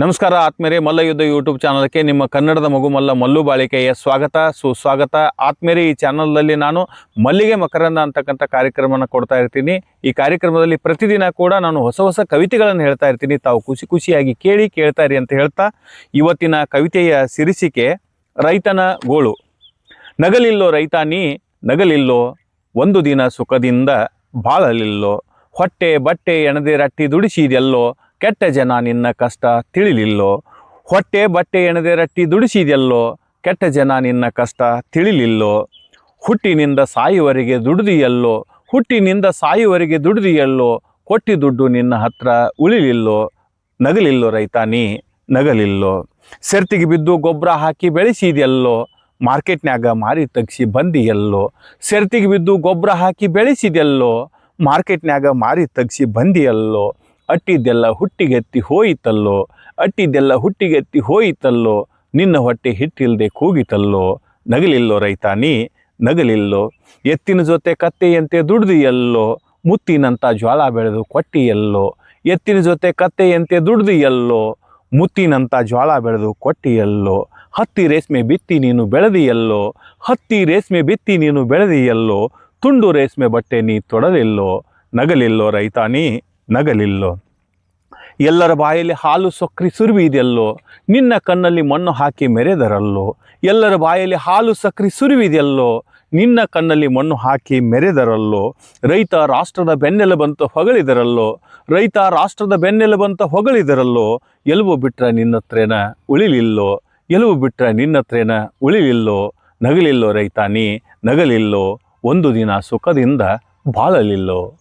ನಮಸ್ಕಾರ ಆತ್ಮೇರೆ ಮಲ್ಲ ಯುದ್ಧ ಯೂಟ್ಯೂಬ್ ಚಾನಲ್ಗೆ ನಿಮ್ಮ ಕನ್ನಡದ ಮಗು ಮಲ್ಲ ಮಲ್ಲು ಬಾಳಿಕೆಯ ಸ್ವಾಗತ, ಸುಸ್ವಾಗತ. ಆತ್ಮೇರೆ ಈ ಚಾನಲ್ನಲ್ಲಿ ನಾನು ಮಲ್ಲಿಗೆ ಮಕರಂದ ಅಂತಕ್ಕಂಥ ಕಾರ್ಯಕ್ರಮನ ಕೊಡ್ತಾ ಇರ್ತೀನಿ. ಈ ಕಾರ್ಯಕ್ರಮದಲ್ಲಿ ಪ್ರತಿದಿನ ಕೂಡ ನಾನು ಹೊಸ ಹೊಸ ಕವಿತೆಗಳನ್ನು ಹೇಳ್ತಾ ಇರ್ತೀನಿ. ತಾವು ಖುಷಿ ಖುಷಿಯಾಗಿ ಕೇಳಿ ಕೇಳ್ತಾ ಇರಿ ಅಂತ ಹೇಳ್ತಾ ಇವತ್ತಿನ ಕವಿತೆಯ ಸಿರಿಸಿಕೆ, ರೈತನ ಗೋಳು. ನಗಲಿಲ್ಲೋ ರೈತಾನಿ, ನಗಲಿಲ್ಲೋ ಒಂದು ದಿನ ಸುಖದಿಂದ ಬಾಳಲಿಲ್ಲೋ. ಹೊಟ್ಟೆ ಬಟ್ಟೆ ಎಣದೆ ರಟ್ಟಿ ದುಡಿಸಿದೆಲ್ಲೋ. ಕೆಟ್ಟ ಜನ ನಿನ್ನ ಕಷ್ಟ ತಿಳಿಲಿಲ್ಲೋ? ಹೊಟ್ಟೆ ಬಟ್ಟೆ ಎಣದೆ ರಟ್ಟಿ ದುಡಿಸಿದೆಲ್ಲೋ ಕೆಟ್ಟ ಜನ ನಿನ್ನ ಕಷ್ಟ ತಿಳಿಲಿಲ್ಲೋ? ಹುಟ್ಟಿನಿಂದ ಸಾಯುವರೆಗೆ ದುಡಿದಿಯಲ್ಲೋ? ಹುಟ್ಟಿನಿಂದ ಸಾಯುವರೆಗೆ ದುಡಿದಿಯಲ್ಲೋ? ಕೊಟ್ಟಿ ದುಡ್ಡು ನಿನ್ನ ಹತ್ರ ಉಳಿಲಿಲ್ಲೋ? ನಗಲಿಲ್ಲೋ ರೈತ ನೀ, ನಗಲಿಲ್ಲೋ? ಸೆರ್ತಿಗೆ ಬಿದ್ದು ಗೊಬ್ಬರ ಹಾಕಿ ಬೆಳೆಸಿದೆಲ್ಲೋ ಮಾರ್ಕೆಟ್ನ್ಯಾಗ ಮಾರಿ ತಗ್ಸಿ ಬಂದಿಯಲ್ಲೋ? ಸೆರ್ತಿಗೆ ಬಿದ್ದು ಗೊಬ್ಬರ ಹಾಕಿ ಬೆಳೆಸಿದೆಲ್ಲೋ ಮಾರ್ಕೆಟ್ನ್ಯಾಗ ಮಾರಿ ತಗ್ಸಿ ಬಂದಿಯಲ್ಲೋ? ಅಟ್ಟಿದ್ದೆಲ್ಲ ಹುಟ್ಟಿಗೆತ್ತಿ ಹೋಯಿತಲ್ಲೋ ಅಟ್ಟಿದ್ದೆಲ್ಲ ಹುಟ್ಟಿಗೆತ್ತಿ ಹೋಯಿತಲ್ಲೋ, ನಿನ್ನ ಹೊಟ್ಟೆ ಹಿಟ್ಟಿಲ್ಲದೆ ಕೂಗಿತಲ್ಲೋ, ನಗಲಿಲ್ಲೋ ರೈತಾನಿ, ನಗಲಿಲ್ಲೋ, ಎತ್ತಿನ ಜೊತೆ ಕತ್ತೆಯಂತೆ ದುಡ್ದಿಯಲ್ಲೋ ಮುತ್ತಿನಂಥ ಜ್ವಾಳ ಬೆಳೆದು ಕೊಟ್ಟಿಯಲ್ಲೋ, ಎತ್ತಿನ ಜೊತೆ ಕತ್ತೆಯಂತೆ ದುಡ್ದಿಯಲ್ಲೋ ಮುತ್ತಿನಂಥ ಜ್ವಾಳ ಬೆಳೆದು ಕೊಟ್ಟಿಯಲ್ಲೋ, ಹತ್ತಿ ರೇಷ್ಮೆ ಬಿತ್ತಿ ನೀನು ಬೆಳೆದಿಯಲ್ಲೋ, ಹತ್ತಿ ರೇಷ್ಮೆ ಬಿತ್ತಿ ನೀನು ಬೆಳೆದಿಯಲ್ಲೋ, ತುಂಡು ರೇಷ್ಮೆ ಬಟ್ಟೆ ನೀ ತೊಡಲಿಲ್ಲೋ, ನಗಲಿಲ್ಲೋ ರೈತಾನಿ ನಗಲಿಲ್ಲೋ? ಎಲ್ಲರ ಬಾಯಲ್ಲಿ ಹಾಲು ಸೊಕ್ರಿ ಸುರುವಿದೆಯಲ್ಲೋ ನಿನ್ನ ಕಣ್ಣಲ್ಲಿ ಮಣ್ಣು ಹಾಕಿ ಮೆರೆದರಲ್ಲೋ? ಎಲ್ಲರ ಬಾಯಲ್ಲಿ ಹಾಲು ಸಕ್ರಿ ಸುರುವಿದೆಯಲ್ಲೋ ನಿನ್ನ ಕಣ್ಣಲ್ಲಿ ಮಣ್ಣು ಹಾಕಿ ಮೆರೆದರಲ್ಲೋ? ರೈತ ರಾಷ್ಟ್ರದ ಬೆನ್ನೆಲುಬಂತ ಹೊಗಳಿದರಲ್ಲೋ? ರೈತ ರಾಷ್ಟ್ರದ ಬೆನ್ನೆಲುಬಂತ ಹೊಗಳಿದರಲ್ಲೋ? ಎಲುಬು ಬಿಟ್ರೆ ನಿನ್ನತ್ರೇನ ಉಳಿಲಿಲ್ಲೋ? ಎಲುಬು ಬಿಟ್ರೆ ನಿನ್ನತ್ರೇನ ಉಳಿಲಿಲ್ಲೋ? ನಗಲಿಲ್ಲೋ ರೈತಾನಿ ನಗಲಿಲ್ಲೋ? ಒಂದು ದಿನ ಸುಖದಿಂದ ಬಾಳಲಿಲ್ಲೋ?